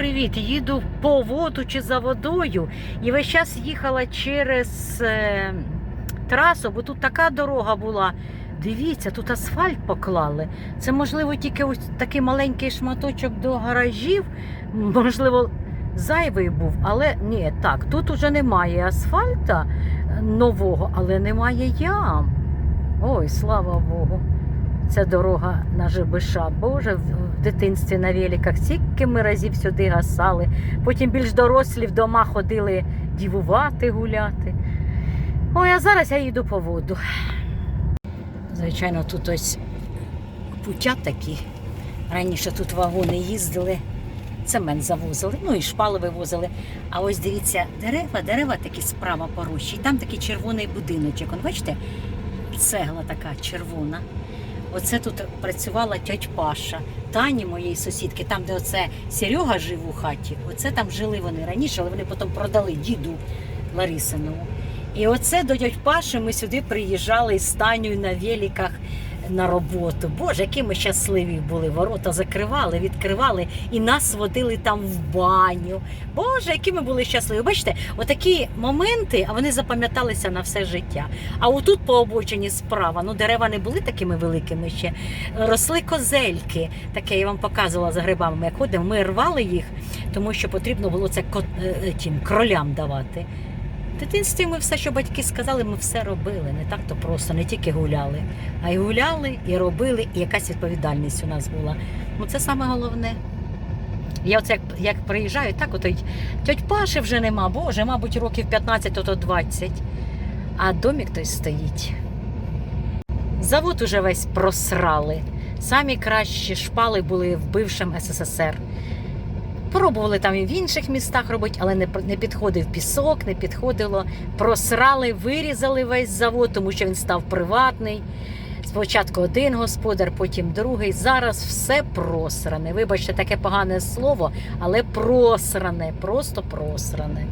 привіт! Їду по воду чи за водою. І весь час їхала через е, трасу, бо тут така дорога була. Дивіться, тут асфальт поклали. Це можливо тільки ось такий маленький шматочок до гаражів. Можливо, зайвий був, але ні, так, тут уже немає асфальта нового, але немає ям. Ой, слава Богу. Це дорога на ЖБШ. Боже, в дитинстві на великах стільки ми разів сюди гасали. Потім більш дорослі в дома ходили дівувати, гуляти. Ой, а зараз я їду по воду. Звичайно, тут ось путя такі. Раніше тут вагони їздили, цемент завозили, ну і шпали вивозили. А ось дивіться, дерева, дерева такі справа порощі. І там такий червоний будиночок. Бачите, цегла така червона. Оце тут працювала тьоть Паша, Тані моєї сусідки, там, де оце Серега жив у хаті. Оце там жили вони раніше, але вони потім продали діду Ларисинову. І оце до дядь Паші ми сюди приїжджали з Танею на великах на роботу. Боже, які ми щасливі були. Ворота закривали, відкривали і нас водили там в баню. Боже, які ми були щасливі. Бачите, отакі моменти, а вони запам'яталися на все життя. А отут по обочині справа, ну дерева не були такими великими ще. Росли козельки. Таке я вам показувала за грибами. Ми Як ходимо, ми рвали їх, тому що потрібно було це кот- е, тим кролям давати. В дитинстві ми все, що батьки сказали, ми все робили. Не так то просто, не тільки гуляли, а й гуляли, і робили, і якась відповідальність у нас була. Ну це саме головне. Я оце як, як приїжджаю, так ото тьоть Паші вже нема, боже, мабуть, років 15, то 20. А домік той стоїть. Завод уже весь просрали. Самі кращі шпали були в бившому СССР. Пробували там і в інших містах робити, але не, не підходив пісок, не підходило. Просрали, вирізали весь завод, тому що він став приватний. Спочатку один господар, потім другий. Зараз все просране. Вибачте, таке погане слово, але просране, просто просране.